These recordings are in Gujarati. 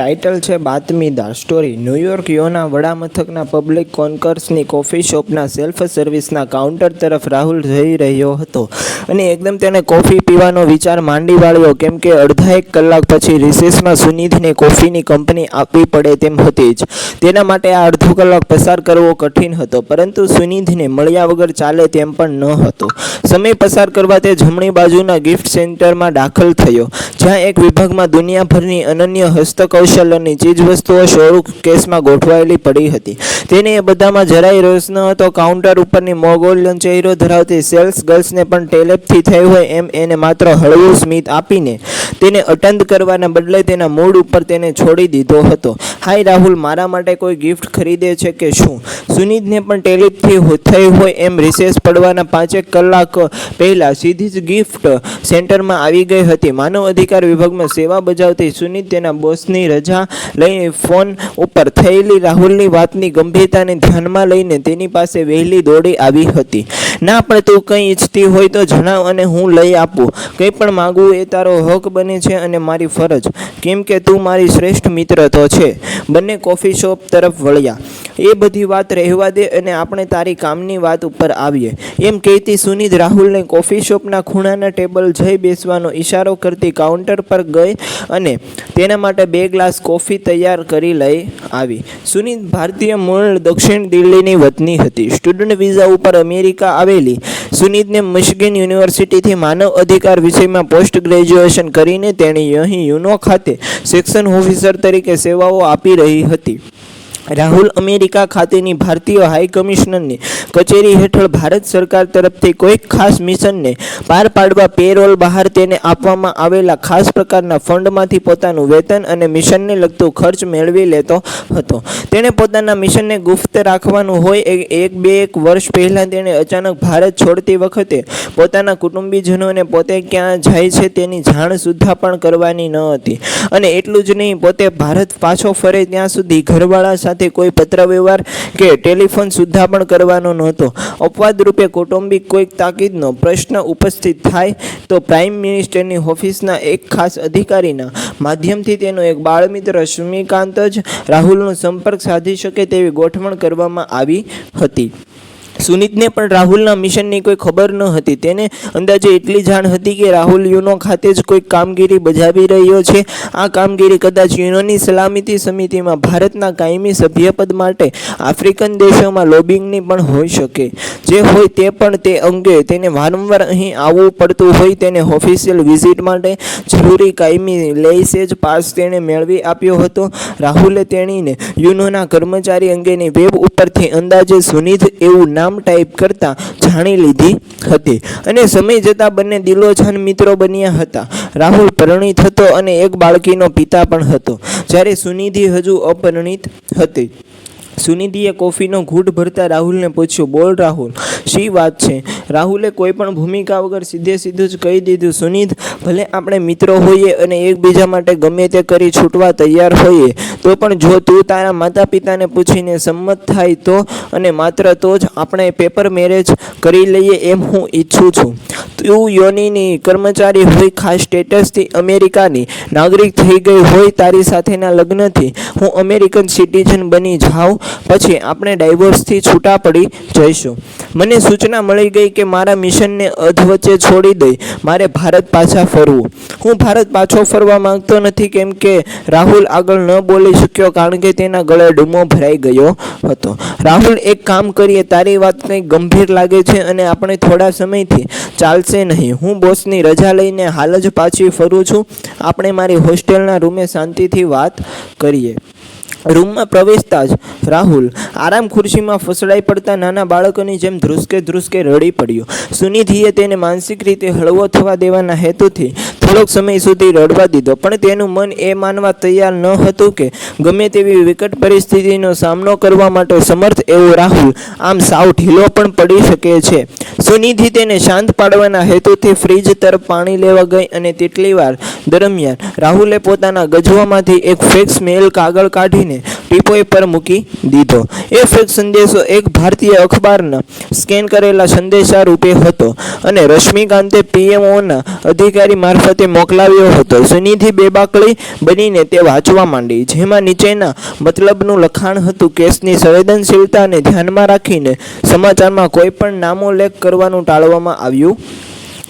ટાઇટલ છે બાતમીદાર. સ્ટોરી ન્યૂયોર્ક યોના વડામથકના પબ્લિક કોન્કર્સની કોફી શોપના સેલ્ફ સર્વિસના કાઉન્ટર તરફ રાહુલ જઈ રહ્યો હતો. અને એકદમ તેને કોફી પીવાનો વિચાર માંડી વાળ્યો, કેમ કે અડધા એક કલાક પછી રિસેસમાં સુનિધિને કોફીની કંપની આપવી પડે તેમ હતી જ. તેના માટે આ અડધો કલાક પસાર કરવો કઠિન હતો, પરંતુ સુનિધિને મળ્યા વગર ચાલે તેમ પણ ન હતો. સમય પસાર કરવા તે જમણી બાજુના ગિફ્ટ સેન્ટરમાં દાખલ થયો, જ્યાં એક વિભાગમાં દુનિયાભરની અનન્ય હસ્તકૌશલ્યની ચીજવસ્તુઓ શોરૂ કેસમાં ગોઠવાયેલી પડી હતી. તેને એ બધામાં જરાય રસ ન હતો. કાઉન્ટર ઉપરની મોગોલિયન ચહેરો ધરાવતી સેલ્સ ગર્લ્સને પણ ટેલેપથી થઈ હોય એમ એને માત્ર હળવું સ્મિત આપીને તેને અટંત કરવાના બદલે તેના મૂડ ઉપર તેને છોડી દીધો હતો. હાય રાહુલ, મારા માટે કોઈ ગિફ્ટ ખરીદે છે કે શું? સુનિતને પણ ટેલિપથી થઈ હોય એમ રિસેસ પડવાના પાંચેક કલાક પહેલાં સીધી જ ગિફ્ટ સેન્ટરમાં આવી ગઈ હતી. માનવ અધિકાર વિભાગમાં સેવા બજાવતી સુનિત તેના બોસની રજા લઈને ફોન ઉપર થયેલી રાહુલની વાતની ગંભીરતાને ધ્યાનમાં લઈને તેની પાસે વહેલી દોડી આવી હતી. ના પણ તું કંઈ ઈચ્છતી હોય તો જણાવ અને હું લઈ આપું. કંઈ પણ માગવું એ તારો હક બને છે અને મારી ફરજ. કેમ કે તું મારી શ્રેષ્ઠ મિત્ર તો છે. બંને કોફી શોપ તરફ વળ્યા. એ બધી વાત રહેવા દે અને આપણે તારી કામની વાત ઉપર આવીએ. એમ કહેતી સુનિધ રાહુલને કોફી શોપના ખૂણાના ટેબલ જઈ બેસવાનો ઈશારો કરતી કાઉન્ટર પર ગઈ અને તેના માટે બે ગ્લાસ કોફી તૈયાર કરી લઈ આવી. સુનિધ ભારતીય મૂળ દક્ષિણ દિલ્હીની વતની હતી. સ્ટુડન્ટ વિઝા ઉપર અમેરિકા આવેલી. સુનિધને મિશિગન યુનિવર્સિટીથી માનવ અધિકાર વિષયમાં પોસ્ટ ગ્રેજ્યુએશન કરીને તેણે અહીં યુનો ખાતે સેક્શન ઓફિસર તરીકે સેવાઓ આપી રહી હતી. રાહુલ અમેરિકા ખાતેની ભારતીય હાઈ કમિશનરની કચેરી હેઠળ ભારત સરકાર તરફથી કોઈક ખાસ મિશનને પાર પાડવા પેરોલ બહાર તેને આપવામાં આવેલા ખાસ પ્રકારના ફંડમાંથી પોતાનું વેતન અને મિશનને લગતું ખર્ચ મેળવી લેતો હતો. તેણે પોતાના મિશનને ગુપ્ત રાખવાનું હોય એક બે એક વર્ષ પહેલાં તેણે અચાનક ભારત છોડતી વખતે પોતાના કુટુંબીજનોને પોતે ક્યાં જાય છે તેની જાણ સુદ્ધા પણ કરવાની ન હતી. અને એટલું જ નહીં, પોતે ભારત પાછો ફરે ત્યાં સુધી ઘરવાળા સાથે કોઈ પત્ર વ્યવહાર કે ટેલિફોન સુદ્ધા પણ કરવાનો નહોતો. અપવાદ રૂપે કૌટુંબિક કોઈક તાકીદનો પ્રશ્ન ઉપસ્થિત થાય તો પ્રાઇમ મિનિસ્ટરની ઓફિસના એક ખાસ અધિકારીના માધ્યમથી તેનો એક બાળમિત્ર શમિકાંત જ રાહુલનો સંપર્ક સાધી શકે તેવી ગોઠવણ કરવામાં આવી હતી. સુનિતને પણ રાહુલના મિશનની કોઈ ખબર ન હતી. તેને અંદાજે એટલી જાણ હતી કે રાહુલ યુનો ખાતે જ કોઈ કામગીરી બજાવી રહ્યો છે. આ કામગીરી કદાચ યુનોની સલામતી સમિતિમાં ભારતના કાયમી સભ્યપદ માટે આફ્રિકન દેશોમાં લોબિંગની પણ હોઈ શકે. જે હોય તે પણ તે અંગે તેને વારંવાર અહીં આવવું પડતું હોય તેને ઓફિશિયલ વિઝિટ માટે જરૂરી કાયમી લેસેજ પાસ તેણે મેળવી આપ્યો હતો. રાહુલે તેણીને યુનોના કર્મચારી અંગેની વેબ ઉપરથી અંદાજે સુનિધ એવું નામ ટાઈપ કરતાં જાણી લીધી હતી. અને સમય જતાં બંને દિલોજાન મિત્રો બન્યા હતા. રાહુલ પરણિત હતો અને એક બાળકીનો પિતા પણ હતો. જ્યારે સુનિધિ હજુ અપરિણીત હતી. સુનિધિએ કોફીનો ઘૂંટ ભરતા રાહુલને પૂછ્યું, બોલ રાહુલ, શી વાત છે? રાહુલે કોઈ પણ ભૂમિકા વગર સીધે સીધું જ કહી દીધું, સુનિધ, ભલે આપણે મિત્રો હોઈએ અને એકબીજા માટે ગમે તે કરી છૂટવા તૈયાર હોઈએ તો પણ જો તું તારા માતા પિતાને પૂછીને સંમત થાય તો અને માત્ર તો જ આપણે પેપર મેરેજ કરી લઈએ એમ હું ઈચ્છું છું. તું યોનીની કર્મચારી હોય ખાસ સ્ટેટસથી અમેરિકાની, નાગરિક થઈ ગઈ હોય તારી સાથેના લગ્નથી, હું અમેરિકન સિટીઝન બની જાઉં, પછી આપણે ડાયવોર્સથી છૂટા પડી જઈશું. મને સૂચના મળી ગઈ કે મારા મિશનને અધવચ્ચે છોડી દઈ, મારે ભારત પાછા ફરવું. હું ભારત પાછો ફરવા માંગતો નથી કેમ કે રાહુલ આગળ ન બોલી શક્યો કારણ કે તેના ગળે ડૂમો ભરાઈ ગયો હતો. રાહુલ, એક કામ કરીએ, તારી વાત કંઈક ગંભીર લાગે છે અને આપણે થોડા સમયથી ચાલશે નહીં. હું બોસની રજા લઈને હાલ જ પાછી ફરું છું. આપણે મારી હોસ્ટેલના રૂમે શાંતિથી વાત કરીએ. રૂમમાં પ્રવેશતા જ રાહુલ આરામ ખુરશીમાં ફસડાઈ પડતા નાના બાળકોની જેમ ધ્રુસકે ધ્રુસકે રડી પડ્યો. સુનિધિએ તેને માનસિક રીતે હળવો થવા દેવાના હેતુથી થોડોક સમય સુધી રડવા દીધો, પણ તેનું મન એ માનવા તૈયાર ન હતું કે ગમે તેવી વિકટ પરિસ્થિતિનો સામનો કરવા માટે સમર્થ એવો રાહુલ આમ સાવ ઢીલો પણ પડી શકે છે. સુનિધિ તેને શાંત પાડવાના હેતુથી ફ્રીજ તરફ પાણી લેવા ગઈ અને તેટલી વાર દરમિયાન રાહુલે પોતાના ગજવામાંથી એક ફેક્સ મેલ કાગળ કાઢીને ટીપોય પર મૂકી દીધો. એ ફેક્સ સંદેશો એક ભારતીય અખબારના સ્કેન કરેલા સંદેશા રૂપે હતો અને રશ્મિકાંતે પીએમઓના અધિકારી મારફતે મોકલાવ્યો હતો. સુનિધિ બેબાકળી બનીને તે વાંચવા માંડી. જેમાં નીચેના મતલબનું લખાણ હતું કેસની સંવેદનશીલતાને ધ્યાનમાં રાખીને સમાચારમાં કોઈ પણ નામોલ્લેખ કરવાનું ટાળવામાં આવ્યું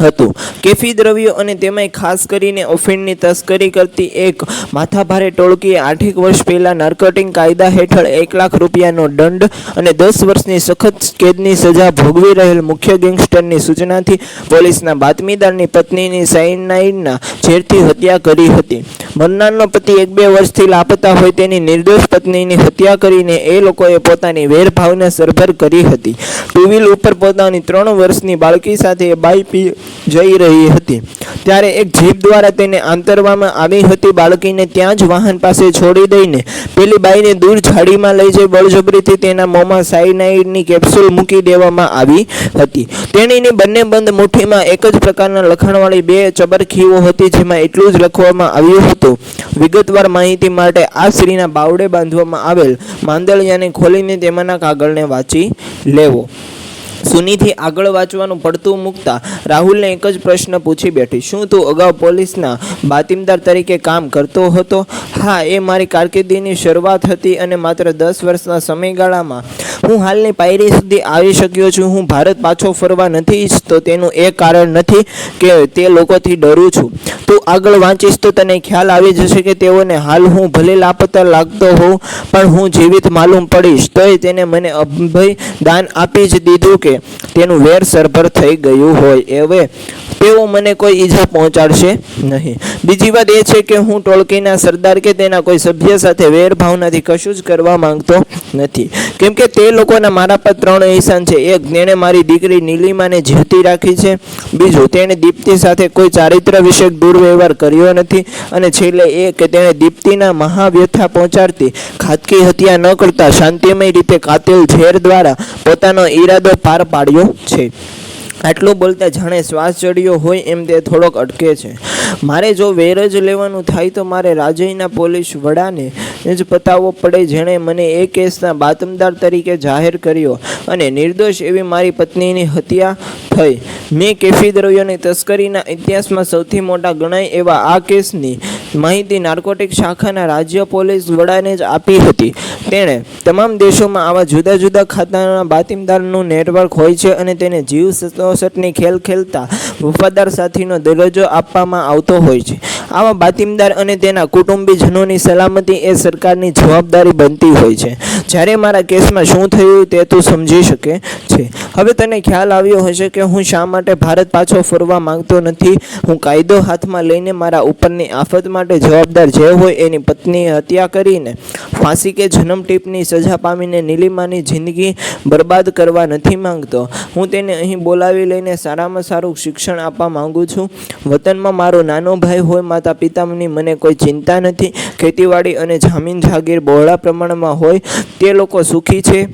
હતું. કેફી દ્રવ્યો અને તેમાંય ખાસ કરીને અફીણની તસ્કરી કરતી એક માથાભારે ટોળકીએ આઠેક વર્ષ પહેલાં નાર્કોટિંગ કાયદા હેઠળ એક લાખ રૂપિયાનો દંડ અને દસ વર્ષની સખત કેદની સજા ભોગવી રહેલ મુખ્ય ગેંગસ્ટરની સૂચનાથી પોલીસના બાતમીદારની પત્નીની સાઇનાઇડના ઝેરથી હત્યા કરી હતી. મરનારનો પતિ એક બે વર્ષથી લાપતા હોય તેની નિર્દોષ પત્નીની હત્યા કરીને એ લોકોએ પોતાની વેરભાવને સરભર કરી હતી. ટુ વ્હીલ ઉપર પોતાની ત્રણ વર્ષની બાળકી સાથે એ બાઈ પી જઈ રહી હતી. ત્યારે એક જીપ દ્વારા તેને આંતરવામાં આવી હતી. બાળકીને ત્યાં જ વાહન પાસે છોડી દઈને પેલી બાઈને દૂર ઝાડીમાં લઈ જઈ બળજબરીથી તેના મોંમાં સાયનાઇડની કેપ્સ્યુલ મૂકી દેવામાં આવી હતી. તેણીની બંને બંધ મુઠ્ઠીમાં એક જ પ્રકારના લખાણવાળી બે ચબરખીઓ હતી જેમાં એટલું જ લખવામાં આવ્યું હતું. વિગતવાર માહિતી માટે આ સ્ત્રીના બાવડે બાંધવામાં આવેલ માંદળિયાને ખોલીને તેમાંના કાગળને વાંચી લેવો. સુનીથી આગળ વાંચવાનું પડતું મૂકતા રાહુલને એક જ પ્રશ્ન પૂછી બેઠી, શું તું અગાઉ પોલીસના બાતિમદાર તરીકે કામ કરતો હતો? હા, એ મારી કારકિર્દીની શરૂઆત હતી અને માત્ર દસ વર્ષના સમયગાળામાં. હું હાલની પાયરી સુધી આવી શક્યો છું. હું ભારત પાછો ફરવા નથી ઈચ્છતો. તેનું એ કારણ નથી કે તે લોકોથી ડરું છું. તું આગળ વાંચીશ તો તને ખ્યાલ આવી જશે કે તેઓને હાલ હું ભલે લાપતા લાગતો હોઉં, પણ હું જીવિત માલુમ પડીશ. તોય તેને મને અભય દાન આપી જ દીધું કે તેનું વેર સરભર થઈ ગયું હોય હવે તેઓ મને કોઈ ઈજા પહોંચાડશે નહીં. બીજી વાત એ છે કે હું ટોળકીના સરદાર કે તેના કોઈ સભ્ય સાથે વેરભાવનાથી કશું જ કરવા માંગતો નથી. કેમ કે તે લોકોના મારા પર ત્રણ અહેસાન છે. એક તેણે મારી દીકરી નીલિમાને જીવતી રાખી છે. બીજું, તેણે દીપ્તિ સાથે કોઈ ચારિત્ર વિષયક દુર્વ્યવહાર કર્યો નથી. અને છેલ્લે એ કે તેણે દીપ્તિના મહાવ્યથા પહોંચાડતી ખાતકી હત્યા ન કરતા શાંતિમય રીતે કાતિલ ઝેર દ્વારા પોતાનો ઈરાદો પાર પાડ્યો છે. આટલું બોલતા જાણે શ્વાસ ચડ્યો હોય એમ તે થોડોક અટકે છે. મારે જો વેર જ લેવાનું થાય તો મારે રાજયના પોલીસ વડાને જ પતાવવો પડે જેણે મને એ કેસના બાતમદાર તરીકે જાહેર કર્યો અને નિર્દોષ એવી મારી પત્નીની હત્યા થઈ. મેં કેફી દ્રવ્યોની તસ્કરીના ઇતિહાસમાં સૌથી મોટા ગણાય એવા આ કેસની માહિતી નાર્કોટિક શાખાના રાજ્ય પોલીસ વડાને જ આપી હતી. તેણે તમામ દેશોમાં આવા જુદા જુદા ખાતાના બાતિમદારનું નેટવર્ક હોય છે અને તેને જીવ સતોસટની ખેલ ખેલતા વફાદાર સાથીનો દરજ્જો આપવામાં આવતો હોય છે. આવા બાતિમદાર અને તેના કુટુંબીજનોની સલામતી એ સરકારની જવાબદારી બનતી હોય છે. જ્યારે મારા કેસમાં શું થયું તે તું સમજી શકે છે. હવે તને ખ્યાલ આવ્યો હશે કે હું શા માટે ભારત પાછો ફરવા માંગતો નથી? હું કાયદો હાથમાં લઈને મારા ઉપરની આફત માટે જવાબદાર જે હોય એની પત્નીએ હત્યા કરીને ફાંસી કે જન્મ ટીપની સજા પામીને નીલિમાની જિંદગી બરબાદ કરવા નથી માંગતો. હું તેને અહીં બોલાવી લઈને સારામાં સારું શિક્ષણ આપવા માંગુ છું. વતનમાં મારો નાનો ભાઈ હોય માતા પિતાની મને કોઈ ચિંતા નથી. ખેતીવાડી અને જામીન જાગીર બહોળા પ્રમાણમાં હોય. તે લોકો સુખી છે.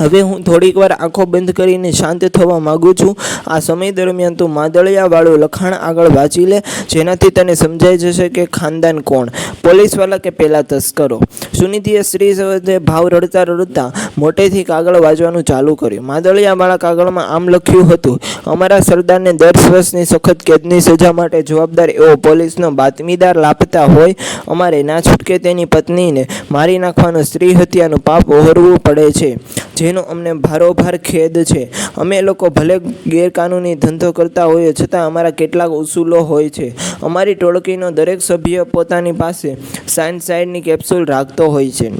હવે હું થોડીક વાર આંખો બંધ કરીને શાંત થવા માગું છું. આ સમય દરમિયાન તું માદળિયાવાળું લખાણ આગળ વાંચી લે, જેનાથી તને સમજાઈ જશે કે ખાનદાન કોણ. પોલીસવાલા કે પેલા તસ્કરો. સુનિધિએ સ્ત્રી ભાવ રડતા રડતા મોટેથી કાગળ વાંચવાનું ચાલુ કર્યું. માદળિયાવાળા કાગળમાં આમ લખ્યું હતું, અમારા સરદારને દસ વર્ષની સખત કેદની સજા માટે જવાબદાર એવો પોલીસનો બાતમીદાર લાપતા હોય, અમારે ના છૂટકે તેની પત્નીને મારી નાખવાનું સ્ત્રી હત્યાનું પાપ ઓહરવું પડે છે. જેનો અમને ભારોભાર ખેદ છે. અમે લોકો ભલે ગેરકાનૂની ધંધો કરતા હોઈએ, છતાં અમારા કેટલાક ઉસૂલો હોય છે. અમારી ટોળકીનો દરેક સભ્ય પોતાની પાસે સાઇન સાઇડની કેપ્સ્યુલ રાખતો હોય છે.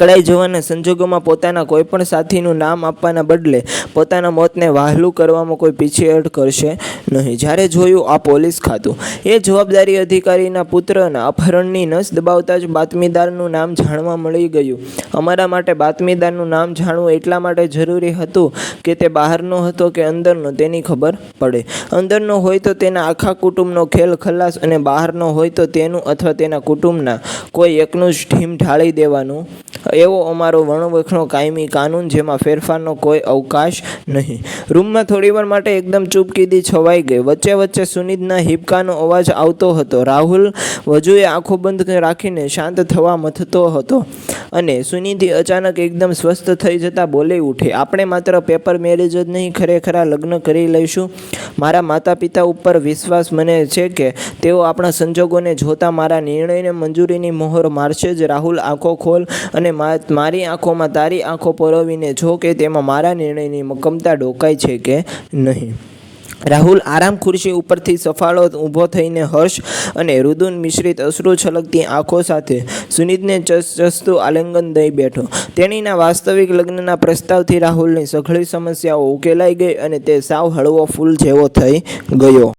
પકડાઈ જવાના સંજોગોમાં પોતાના કોઈપણ સાથીનું નામ આપવાના બદલે પોતાના મોતને વહાલું કરવામાં કોઈ પીછેહટ કરશે નહીં. જ્યારે જોયું આ પોલીસ ખાતું, એ જવાબદારી અધિકારીના પુત્રના અપહરણની નસ દબાવતા જ બાતમીદારનું નામ જાણવા મળી ગયું. અમારા માટે બાતમીદારનું નામ જાણવું એટલા માટે જરૂરી હતું કે તે બહારનો હતો કે અંદરનો, તેની ખબર પડે. અંદરનો હોય તો તેના આખા કુટુંબનો ખેલ, ખલાસ અને બહારનો હોય તો તેનું અથવા તેના કુટુંબના કોઈ એકનું જ ઢીમ ઢાળી દેવાનું એવો અમારો વણવખનો કાયમી કાનૂન જેમાં ફેરફારનો કોઈ અવકાશ નહીં. રૂમમાં થોડીવાર માટે એકદમ ચૂપકીદી છવાઈ ગઈ. વચ્ચે વચ્ચે સુનિધના હિબકાનો અવાજ આવતો હતો. રાહુલ, વજુએ આંખો બંધ રાખીને શાંત થવા મથતો હતો. અને સુનિધિ અચાનક એકદમ સ્વસ્થ થઈ જતાં બોલી ઉઠી. આપણે માત્ર પેપર મેરેજ જ નહીં, ખરેખર લગ્ન કરી લઈશું. મારા માતા પિતા ઉપર વિશ્વાસ મને છે કે તેઓ આપણા સંજોગોને જોતા મારા નિર્ણયને મંજૂરીની મહોર મારશે જ. રાહુલ, આંખો ખોલ અને મારી આંખોમાં તારી આંખો પરોવીને જો કે તેમાં મારા નિર્ણયની મક્કમતા ડોકાય છે કે નહીં. રાહુલ આરામ ખુરશી ઉપરથી સફાળો ઊભો થઈને હર્ષ અને રુદુન મિશ્રિત અશ્રુ છલકતી આંખો સાથે સુનિતને ચસચસતું આલિંગન દઈ બેઠો. તેણીના વાસ્તવિક લગ્નના પ્રસ્તાવથી રાહુલની સઘળી સમસ્યાઓ ઉકેલાઈ ગઈ અને તે સાવ હળવો ફૂલ જેવો થઈ ગયો.